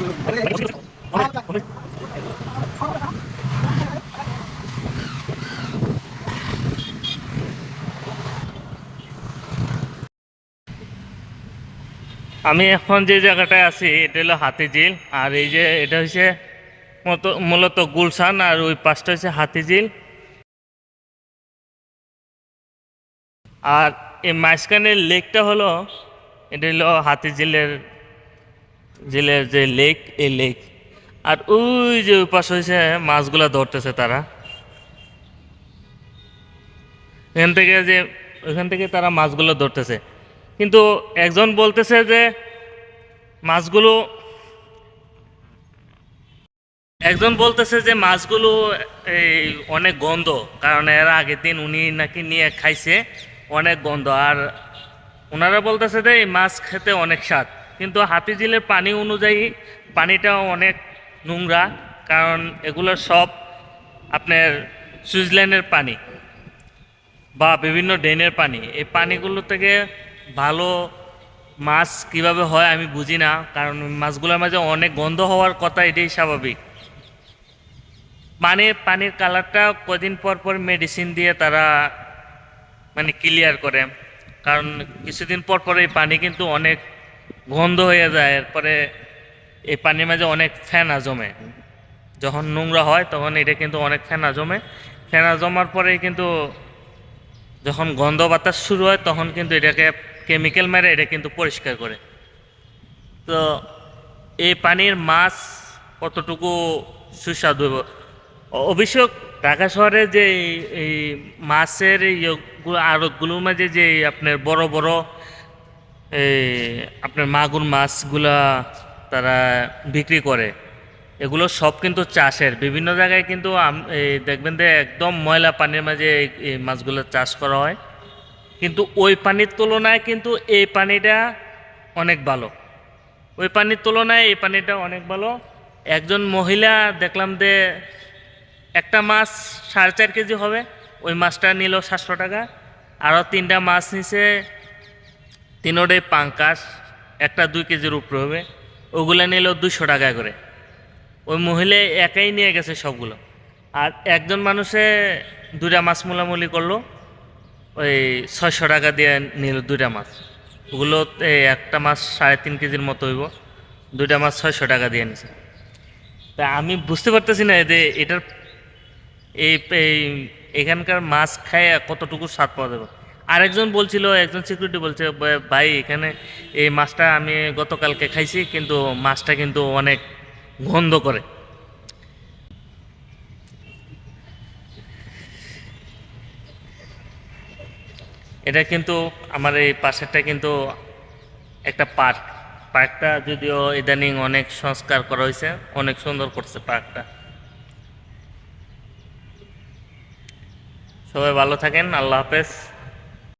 আমি এখন যে জায়গাটায় আছি, এটা হলো হাতিঝিল। আর এই যে এটা হচ্ছে মতো মূলত গুলশান, আর ওই পাশটা হচ্ছে হাতিঝিল। আর এই মাঝখানের লেকটা হলো এটা হলো হাতিঝিলের ঝিলের যে লেক এই লেক। আর ওই যে ওই হচ্ছে মাছগুলা ধরতেছে তারা। এখান থেকে যে ওইখান থেকে তারা মাছগুলো ধরতেছে। কিন্তু একজন বলতেছে যে, মাছগুলো, একজন বলতেছে যে মাছগুলো, এই অনেক গন্ধ। কারণ এর আগের দিন উনি নাকি নিয়ে খাইছে, অনেক গন্ধ। আর ওনারা বলতেছে যে, এই মাছ খেতে অনেক স্বাদ। কিন্তু হাতিঝিলের পানি অনুযায়ী পানিটাও অনেক নোংরা, কারণ এগুলো সব আপনার সুইজারল্যান্ডের পানি বা বিভিন্ন ড্রেনের পানি। এই পানিগুলো থেকে ভালো মাছ কীভাবে হয় আমি বুঝি না, কারণ মাছগুলোর মাঝে অনেক গন্ধ হওয়ার কথা এটাই স্বাভাবিক। পানির পানির কালারটা কদিন পর পর মেডিসিন দিয়ে তারা মানে ক্লিয়ার করে, কারণ কিছুদিন পর পর এই পানি কিন্তু অনেক গন্ধ হয়ে যায়, এরপরে এই পানির মাঝে অনেক ফেনা জমে। যখন নোংরা হয়, তখন এটা কিন্তু অনেক ফেনা জমে। ফেনা জমার পরে কিন্তু যখন গন্ধ বাতাস শুরু হয়, তখন কিন্তু এটাকে কেমিক্যাল মেরে এটা কিন্তু পরিষ্কার করে। তো এই পানির মাছ কতটুকু সুস্বাদু? অবশ্য ঢাকা শহরে যে এই- মাছের আড়তগুলোর মাঝে যে আপনার বড় বড় আপনার মাগুর মাছগুলা তারা বিক্রি করে। এগুলো সব কিন্তু চাষের। বিভিন্ন জায়গায় কিন্তু এই দেখবেন যে একদম ময়লা পানির মাঝে এই- এই মাছগুলো চাষ করা হয়। কিন্তু ওই পানির তুলনায় কিন্তু এই পানিটা অনেক ভালো। ওই পানির তুলনায় এই পানিটা অনেক ভালো। একজন মহিলা দেখলাম যে একটা মাছ সাড়ে চার কেজি হবে, ওই মাছটা নিল সাতশো টাকা। আরও তিনটা মাছ নিছে তিনোটাই পাঙ্কাস একটা দুই কেজির উপরে হবে, ওগুলো নিল দুশো টাকা করে। ওই মহিলা একাই নিয়ে গেছে সবগুলো। আর একজন মানুষে দুইটা মাছ মোলামুলি করল, ওই ছয়শো টাকা দিয়ে নিল দুইটা মাছ। ওগুলো একটা মাছ সাড়ে তিন কেজির মতো হইব, দুইটা মাছ ছয়শো টাকা দিয়ে নিছে। তা আমি বুঝতে পারতেছি না যে এটার এই এখানকার মাছ খায় কতটুকু স্বাদ পাওয়া যাবে। আরেকজন বলছিল, একজন সিকিউরিটি বলছে "ভাই- এখানে এই মাছটা আমি গতকালকে খাইছি, কিন্তু মাছটা কিন্তু অনেক গন্ধ করে। এটা কিন্তু আমার এই পাশেরটা কিন্তু একটা পার্ক। পার্কটা যদিও ইদানিং অনেক সংস্কার করা হয়েছে, অনেক সুন্দর করছে পার্কটা। সবাই ভালো থাকেন, আল্লাহ হাফেজ।